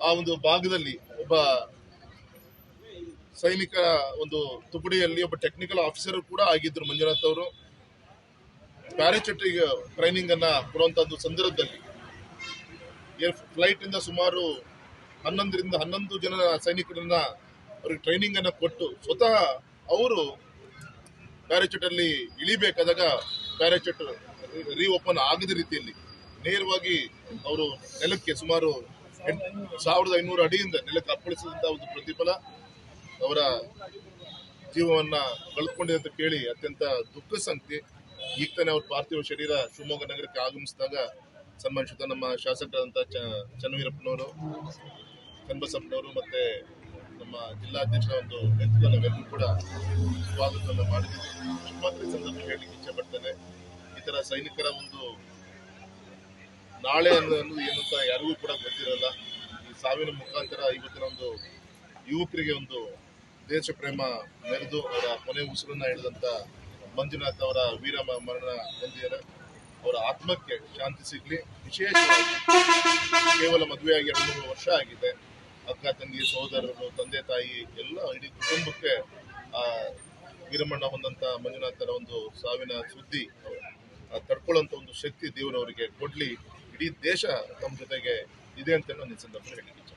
ಆ ಒಂದು ಭಾಗದಲ್ಲಿ ಒಬ್ಬ ಸೈನಿಕ ಒಂದು ತುಕಡಿಯಲ್ಲಿ ಒಬ್ಬ ಟೆಕ್ನಿಕಲ್ ಆಫೀಸರ್ ಕೂಡ ಆಗಿದ್ರು ಮಂಜುನಾಥ್ ಅವರು. ಪ್ಯಾರಾಚೂಟಿಂಗ್ ಟ್ರೈನಿಂಗ್ ಅನ್ನ ಕೊಡುವಂತಹ ಸಂದರ್ಭದಲ್ಲಿ ಫ್ಲೈಟ್ ಇಂದ ಸುಮಾರು ಹನ್ನೊಂದರಿಂದ ಹನ್ನೊಂದು ಜನ ಸೈನಿಕರನ್ನ ಅವ್ರಿಗೆ ಟ್ರೈನಿಂಗ್ ಅನ್ನ ಕೊಟ್ಟು ಸ್ವತಃ ಅವರು ಪ್ಯಾರಾಚೂಟ್ ಅಲ್ಲಿ ಇಳಿಬೇಕಾದಾಗ ಪ್ಯಾರಾಚೂಟ್ ರೀ ಓಪನ್ ಆಗದ ರೀತಿಯಲ್ಲಿ ನೇರವಾಗಿ ಅವರು ನೆಲಕ್ಕೆ ಸುಮಾರು ಸಾವಿರದ ಐನೂರು ಅಡಿಯಿಂದ ನೆಲಕ್ಕೆ ಅಪ್ಪಳಿಸಿದಂತ ಒಂದು ಪ್ರತಿಫಲ ಅವರ ಜೀವವನ್ನ ಕಳೆದುಕೊಂಡಿದೆ ಅಂತ ಕೇಳಿ ಅತ್ಯಂತ ದುಃಖ ಸಂಖ್ಯೆ ಈಗ ತಾನೇ ಅವ್ರ ಪಾರ್ಥಿವ ಶರೀರ ಶಿವಮೊಗ್ಗ ನಗರಕ್ಕೆ ಆಗಮಿಸಿದಾಗ ಸನ್ಮಾನಿಸಿದ ನಮ್ಮ ಶಾಸಕರಾದಂಥ ಚ, ಚನ್ನವೀರಪ್ಪನವರು ಕನ್ಬಸಪ್ಪನವರು ಮತ್ತೆ ನಮ್ಮ ಜಿಲ್ಲಾಧ್ಯಕ್ಷರ ಒಂದು ನೇತೃತ್ವ ಕೂಡ ಸ್ವಾಗತವನ್ನು ಮಾಡಿದ್ದೀವಿ ಮಾತ್ರ ಸಂದರ್ಭ ಹೇಳಲಿಕ್ಕೆ ಇಚ್ಛೆ ಪಡ್ತೇನೆ. ಈ ತರ ಸೈನಿಕರ ಒಂದು ನಾಳೆ ಅನ್ನೋದು ಏನು ಅಂತ ಯಾರಿಗೂ ಕೂಡ ಗೊತ್ತಿರಲ್ಲ. ಈ ಸಾವಿನ ಮುಖಾಂತರ ಇವತ್ತಿನ ಒಂದು ಯುವಕರಿಗೆ ಒಂದು ದೇಶ ಪ್ರೇಮ ಮೆರೆದು ಅವರ ಕೊನೆ ಉಸಿರನ್ನ ಹಿಡಿದಂತ ಮಂಜುನಾಥ್ ಅವರ ವೀರ ಮರಣ ಹೊಂದಿದ್ದಾರೆ ಅವರ ಆತ್ಮಕ್ಕೆ ಶಾಂತಿ ಸಿಗ್ಲಿ. ವಿಶೇಷವಾಗಿ ಕೇವಲ ಮದುವೆಯಾಗಿ ಎರಡು ಮೂರು ವರ್ಷ ಆಗಿದೆ. ಅಕ್ಕ ತಂಗಿ ಸಹೋದರರು ತಂದೆ ತಾಯಿ ಎಲ್ಲ ಇಡೀ ಕುಟುಂಬಕ್ಕೆ ಆ ವೀರಮಣ್ಣ ಹೊಂದಂತ ಮಂಜುನಾಥರ ಒಂದು ಸಾವಿನ ಸುದ್ದಿ ಆ, ತಡ್ಕೊಳ್ಳುವಂತ ಒಂದು ಶಕ್ತಿ ದೇವರವರಿಗೆ ಕೊಡ್ಲಿ. ಇಡೀ ದೇಶ ತಮ್ಮ ಜೊತೆಗೆ ಇದೆ ಅಂತ ನಾನು ಸಂದರ್ಭದಲ್ಲಿ ಹೇಳಿದ್ದೀನಿ.